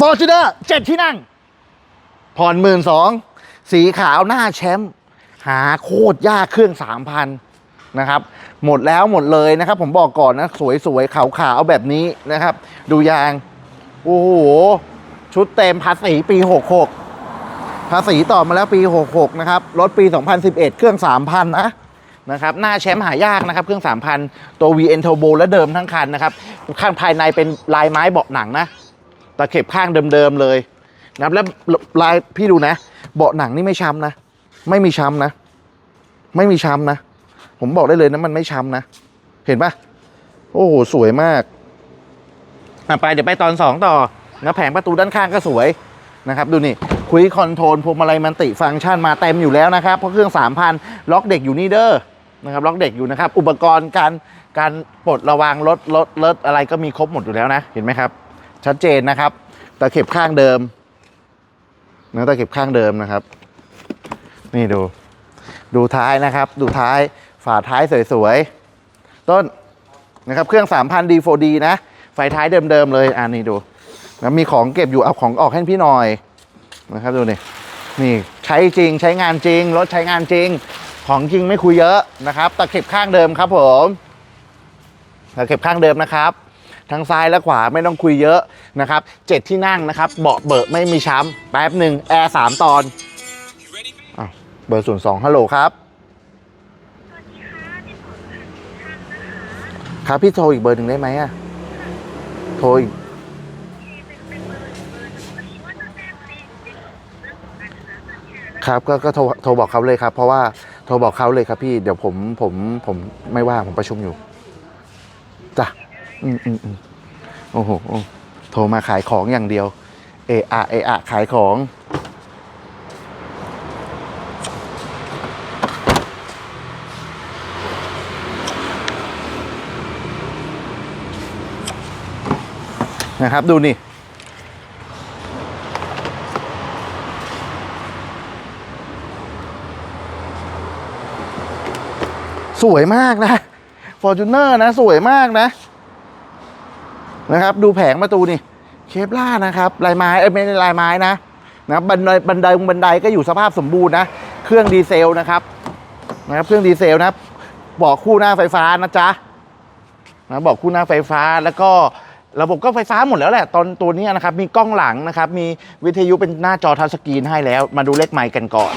ฟอร์จูเนอร์เจ็ดที่นั่ง ผ่อนหมื่นสองสีขาวหน้าแชมป์หาโคตรยากเครื่องสามพันนะครับ หมดแล้วหมดเลยนะครับ ผมบอกก่อนนะ สวยๆขาวๆแบบนี้นะครับ ดูยาง โอ้โห ชุดเต็มภาษีปี 66 ภาษีต่อมาแล้วปี 66 นะครับ รถปี 2011 เครื่อง 3,000 นะนะครับหน้าแชมป์หายากนะครับ เครื่อง 3,000 ตัว VN Turbo และเดิมทั้งคันนะครับ ข้างภายในเป็นลายไม้เบาะหนังนะ ตะเข็บข้างเดิมๆเลยนะครับแล้วลายพี่ดูนะ เบาะหนังนี่ไม่ช้ำนะ ไม่มีช้ำนะ ไม่มีช้ำนะ ผมบอกได้เลยนะมันไม่ช้ำนะ เห็นปะโอ้โห สวยมากอะไปเดี๋ยวไปตอนสองต่อนะแผงประตูด้านข้างก็สวยนะครับดูนี่คุยคอนโทรลพวงมาลัยมันติฟังก์ชันมาเต็มอยู่แล้วนะครับ เพราะเครื่อง 3,000 ล็อกเด็กอยู่นี่เด้อนะครับล็อกเด็กอยู่นะครับ อุปกรณ์การการปลดระวางรถรถรถอะไรก็มีครบหมดอยู่แล้วนะ เห็นไหมครับ ชัดเจนนะครับตะเข็บข้างเดิมนะตะเข็บข้างเดิมนะครับ นี่ดู ดูท้ายนะครับ ดูท้ายฝาท้ายสวยๆ ต้นนะครับเครื่อง 3,000 D4D นะไฟท้ายเดิมๆเลยอ่านี่ดูแล้วมีของเก็บอยู่เอาของออกให้พี่หน่อยนะครับดูนี่นี่ใช้จริงใช้งานจริง รถใช้งานจริง ของจริงไม่คุยเยอะนะครับตะเข็บข้างเดิมครับผมตะเข็บข้างเดิมนะครับ ทั้งซ้ายและขวาไม่ต้องคุยเยอะนะครับเจ็ดที่นั่งนะครับ เบาะเบิกไม่มีช้ำแป๊บหนึ่งแอร์สามตอนอเบอร์ศูนย์สองฮัลโหลครับครับพี่โทรอีกเบอร์หนึ่งได้ไหมอะโทรอีกครับก็ก็โทรโทรบอกเขาเลยครับ เพราะว่าโทรบอกเขาเลยครับพี่เดี๋ยวผมผมผมไม่ว่างผมประชุมอยู่ อืมอืมอืมโอ้โหโทรมาขายของอย่างเดียว เออะเออะขายของ นะครับ ดูนี่สวยมากนะฟอร์จูเนอร์นะ สวยมากนะ นะครับ ดูแผงประตูนี่เคปล่านะครับลายไม้ไม่ใช่ลายไม้นะนะบันไดบันไดบันไดก็อยู่สภาพสมบูรณ์นะเครื่องดีเซลนะครับนะครับเครื่องดีเซลนะบอกคู่หน้าไฟฟ้านะจ๊ะนะบอกคู่หน้าไฟฟ้าแล้วก็ระบบก็ไฟฟ้าหมดแล้วแหละตอนตัวนี้นะครับ มีกล้องหลังนะครับ มีวิทยุเป็นหน้าจอทัชสกรีนให้แล้ว มาดูเลขไมค์กันก่อน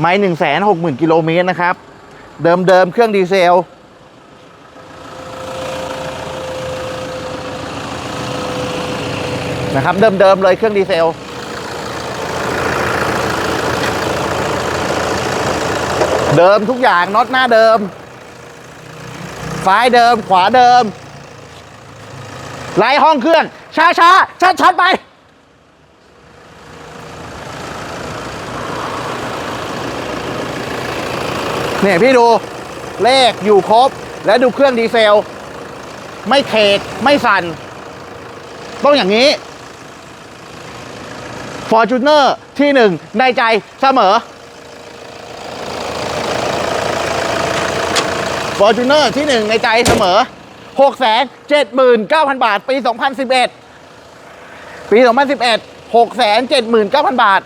ไมค์หนึ่งแสนหกหมื่นกิโลเมตรนะครับ เดิมเดิมเครื่องดีเซล นะครับเดิมเดิมๆเลยเครื่องดีเซล เดิมทุกอย่างน็อตหน้าเดิมซ้ายเดิมขวาเดิมไล่ห้องเครื่อง ช้าช้าชัดชัดไป เนี่ยพี่ดู เลขอยู่ครบ และดูเครื่องดีเซล ไม่เคกไม่สั่น ต้องอย่างนี้ ฟอร์จูเนอร์ที่หนึ่งในใจเสมอฟอร์จูเนอร์ที่หนึ่งในใจเสมอ 6 7 9 0 0 0 บาท ปี 2011 ปี 2011 6 7 9 0 0 0 บาท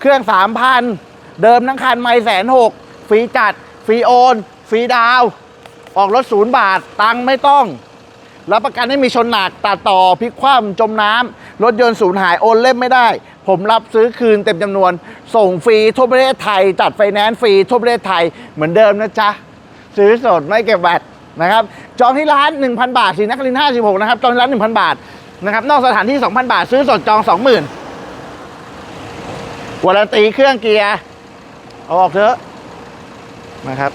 เครื่อง 3,000 เดิมทั้งคันไม่แสนหกฟรีจัด ฟรีโอน ฟรีดาว ออกรถศูนย์บาท ตังไม่ต้องรับประกันให้มีชนหนักตัดต่อพลิกคว่ำจมน้ำรถยนต์สูญหายโอนเล่มไม่ได้ ผมรับซื้อคืนเต็มจำนวน ส่งฟรีทั่วประเทศไทย จัดไฟแนนซ์ฟรีทั่วประเทศไทยเหมือนเดิมนะจ๊ะ ซื้อสดไม่เก็บแวตนะครับ จองที่ร้าน 1,000 บาทสีนักลิน56 นะครับ จองที่ร้าน 1,000 บาทนะครับ นอกสถานที่ 2,000 บาท ซื้อสดจอง 20,000วารันตีเครื่องเกียร์เอาออกเถอะนะครับ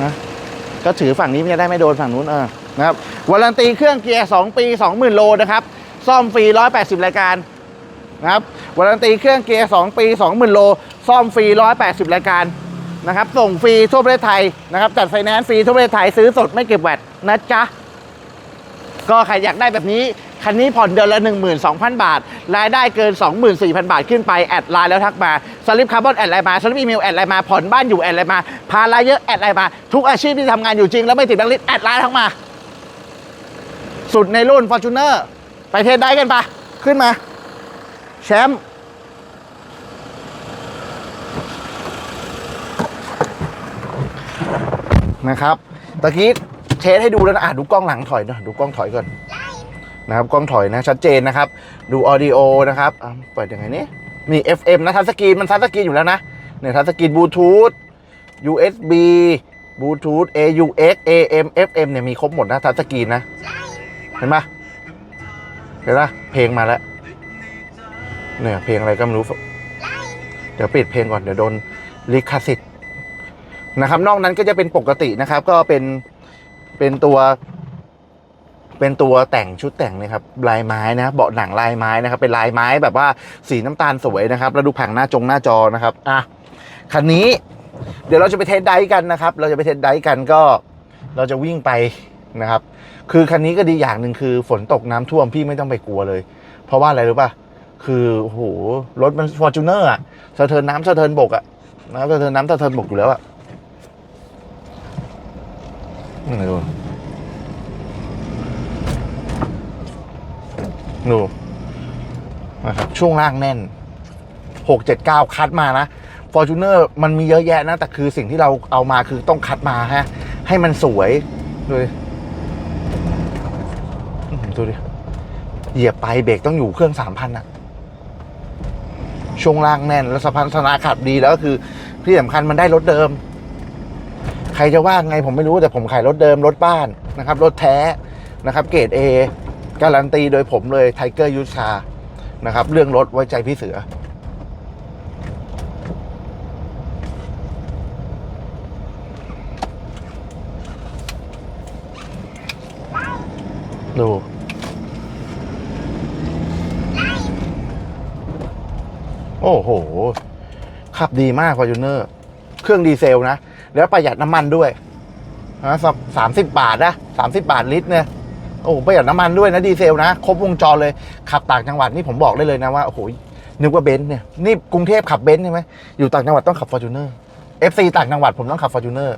นะก็ถือฝั่งนี้มันจะได้ไม่โดนฝั่งนู้นเออนะครับวารันตีเครื่องเกียร์ 2 ปี 20,000 โลนะครับ ซ่อมฟรี 180 รายการนะครับวารันตีเครื่องเกียร์ 2 ปี 20,000 โล ซ่อมฟรี 180 รายการนะครับ ส่งฟรีทั่วประเทศไทยนะครับ จัดไฟแนนซ์ฟรีทั่วประเทศไทย ซื้อสดไม่เก็บแวตนะจ๊ะ ก็ใครอยากได้แบบนี้ คันนี้ผ่อนเดือนละ 12,000 บาท รายได้เกิน 24,000 บาทขึ้นไป แอดไลน์แล้วทักมา สลิปคาร์บอนแอดไลน์มา สลิปอีเมลแอดไลน์มา ผ่อนบ้านอยู่แอดไลน์มา พาลายเยอะแอดไลน์มา ทุกอาชีพที่ทำงานอยู่จริง แล้วไม่ติดแบงค์ลิสแอดไลน์ทักมา สุดในรุ่น Fortuner ไปเทสได้กันปะขึ้นมา แชมป์นะครับตะกี้เทสให้ดูแล้วนะอะดูกล้องหลังถอยนะดูกล้องถอยก่อนนะครับกล้องถอยนะชัดเจนนะครับ ดูออดิโอนะครับเปิดยังไงนี่นี่ FM นะทัชสกรีนมันทัชสกรีนอยู่แล้วนะเนี่ยทัชสกรีนบลูทูธ USB บลูทูธ AUX AM FM เนี่ยมีครบหมดนะทัชสกรีนนะ เห็นปะ เห็นะเพลงมาแล้วเนี่ยเพลงอะไรก็ไม่รู้ เดี๋ยวปิดเพลงก่อนเดี๋ยวโดนลิขสิทธิ์นะครับ นอกนั้นก็จะเป็นปกตินะครับ ก็เป็นเป็นตัว เป็นตัวแต่งชุดแต่งนะครับลายไม้นะเบาะหนังลายไม้นะครับ เป็นลายไม้แบบว่าสีน้ำตาลสวยนะครับ แล้วดูผังหน้าจงหน้าจอนะครับอะคันนี้ เดี๋ยวเราจะไปเทสไดกันนะครับ เราจะไปเทสไดกันก็ เราจะวิ่งไปนะครับ คือคันนี้ก็ดีอย่างหนึ่งคือฝนตกน้ำท่วมพี่ไม่ต้องไปกลัวเลย เพราะว่าอะไรรู้ป่ะ คือโอ้โหรถมันฟอร์จูเนอร์อะสะเทินน้ำสะเทินบกอะนะครับสะเทินน้ำสะเทินบกอยู่แล้วอะนี่ดูดูนะครับช่วงล่างแน่นหกเจ็ดเก้าคัดมานะฟอร์จูเนอร์มันมีเยอะแยะนะ แต่คือสิ่งที่เราเอามาคือต้องคัดมาฮะ ให้มันสวยดู ดูดิ เหยียบไปเบรกต้องอยู่เครื่องสามพันอะช่วงล่างแน่น แล้วสะพานธนาขับดีแล้วก็คือที่สำคัญมันได้รถเดิม ใครจะว่าไงผมไม่รู้แต่ผมขายรถเดิมรถบ้านนะครับ รถแท้นะครับ เกรด A การันตีโดยผมเลยไทเกอร์ยูชานะครับ เรื่องรถไว้ใจพี่เสือดู โอ้โห ขับดีมากฟอร์จูเนอร์ เครื่องดีเซลนะ แล้วประหยัดน้ำมันด้วยนะสามสิบบาทนะสามสิบาทลิตรเนี่ยโอ้ประหยัดน้ำมันด้วยนะดีเซลนะ ครบวงจรเลย ขับต่างจังหวัดนี่ผมบอกได้เลยนะว่าโอ้โหนึกว่าเบนซ์เนี่ยนี่กรุงเทพขับเบนซ์ใช่ไหมอยู่ต่างจังหวัดต้องขับฟอร์จูเนอร์ FC ต่างจังหวัดผมต้องขับฟอร์จูเนอร์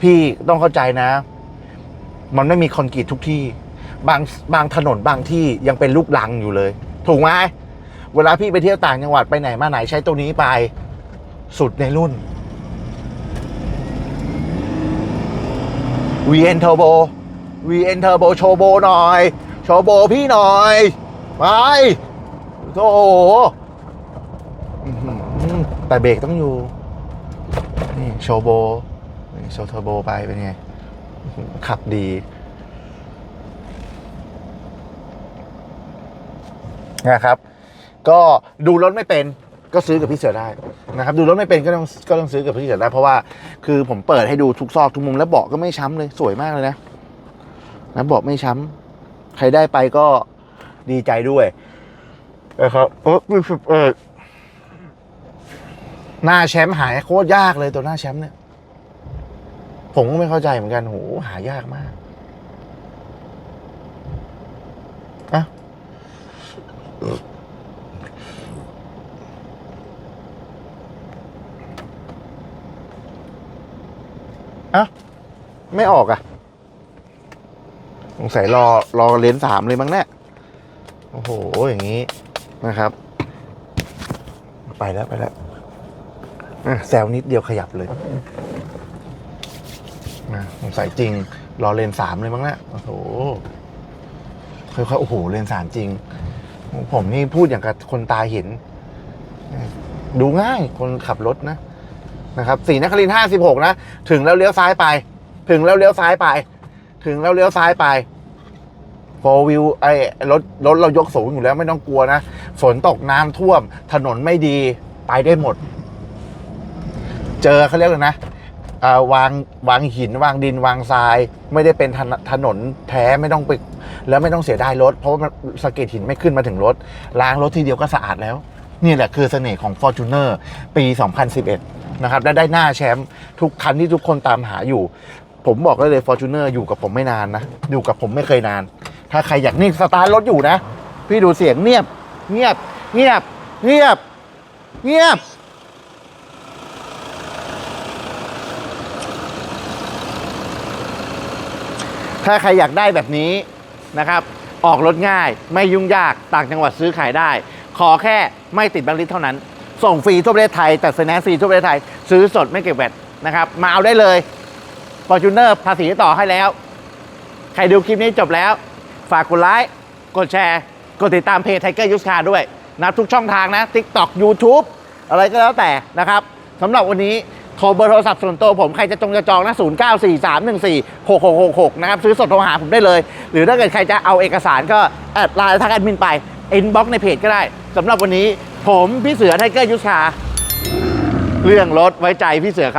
พี่ต้องเข้าใจนะ มันไม่มีคอนกรีตทุกที่ บางบางถนนบางที่ยังเป็นลูกลังอยู่เลย ถูกไหม เวลาพี่ไปเที่ยวต่างจังหวัดไปไหนมาไหนใช้ตัวนี้ไปสุดในรุ่น VN Turbo VN Turbo โชโบหน่อยโชโบพี่หน่อย ไปโธ่อื้อหือแต่เบรกต้องอยู่ นี่โชโบโชเทอร์โบไปเป็นไง ขับดี นะครับ ก็ดูรถไม่เป็นก็ซื้อกับพี่เสือได้นะครับดูรถไม่เป็นก็ต้องก็ต้องซื้อกับพี่เสือได้เพราะว่าคือผมเปิดให้ดูทุกซอกทุกมุมแล้วเบาะก็ไม่ช้ำเลยสวยมากเลยนะนะเบาะไม่ช้ำใครได้ไปก็ดีใจด้วยนะครับเออเออหน้าแชมป์หายโคตรยากเลยตัวหน้าแชมป์เนี่ย ผมก็ไม่เข้าใจเหมือนกันโหหายากมากอะ อ้าไม่ออกอะสงสัยรอรอเลนส์สามเลยมั้งเนี่ยโอ้โหอย่างนี้นะครับ ไปแล้วไปแล้วอะแซวนิดเดียวขยับเลยนะสงสัยจริง รอเลนส์สามเลยมั้งเนี่ยโอ้โหค่อยๆโอ้โหเลนส์สามจริง ผมนี่พูดอย่างกับคนตาเห็น ดูง่ายคนขับรถนะ นะครับสีนครินห้าสิบหกนะ ถึงแล้วเลี้ยวซ้ายไป ถึงแล้วเลี้ยวซ้ายไป ถึงแล้วเลี้ยวซ้ายไปโฟวิวไอ้รถรถเรายกสูงอยู่แล้วไม่ต้องกลัวนะ ฝนตกน้ำท่วม ถนนไม่ดีไปได้หมด เจอเขาเรียกเลยนะาวางวางหินวางดินวางทราย ไม่ได้เป็นถนถนนแท้ไม่ต้องไปแล้วไม่ต้องเสียดายรถ เพราะว่าสะเก็ดหินไม่ขึ้นมาถึงรถล้างรถทีเดียวก็สะอาดแล้ว นี่แหละคือเสน่ห์ของ Fortuner ปี 2011 นะครับและได้หน้าแชมป์ทุกคันที่ทุกคนตามหาอยู่ ผมบอกได้เลย Fortuner อยู่กับผมไม่นานนะ อยู่กับผมไม่เคยนาน ถ้าใครอยากนี่สตาร์ทรถอยู่นะ พี่ดูเสียงเงียบ เงียบ เงียบ เงียบ เงียบถ้าใครอยากได้แบบนี้นะครับ ออกรถง่ายไม่ยุ่งยากต่างจังหวัดซื้อขายได้ ขอแค่ไม่ติดบังลิสเท่านั้น ส่งฟรีทั่วประเทศไทยแต่ i แนนซ์ฟรีทั่วประเทศไทย ซื้อสดไม่เก็บแวดนะครับ มาเอาได้เลย f o r t u n e r ภาษีต่อให้แล้ว ใครดูคลิปนี้จบแล้ว ฝากกดไลค์กดแชร์ กดติดตามเพจไทเกอร์ยูสคาด้วยนะทุกช่องทางนะ TikTok YouTube อะไรก็แล้วแต่นะครับสำหรับวันนี้โทรเบอร์โทรศัพท์ส่วนตัวผม ใครจะจงจะจองนะ 0 9 4 3 1 4 6 6 6 6 นะครับ ซื้อสดโทรหาผมได้เลย หรือถ้าเกิดใครจะเอาเอกสารก็ แอดไลน์ทางแอดมินไปอินบ็อกในเพจก็ได้สำหรับวันนี้ ผมพี่เสือไทเกอร์ยุชา เรื่องรถไว้ใจพี่เสือครับ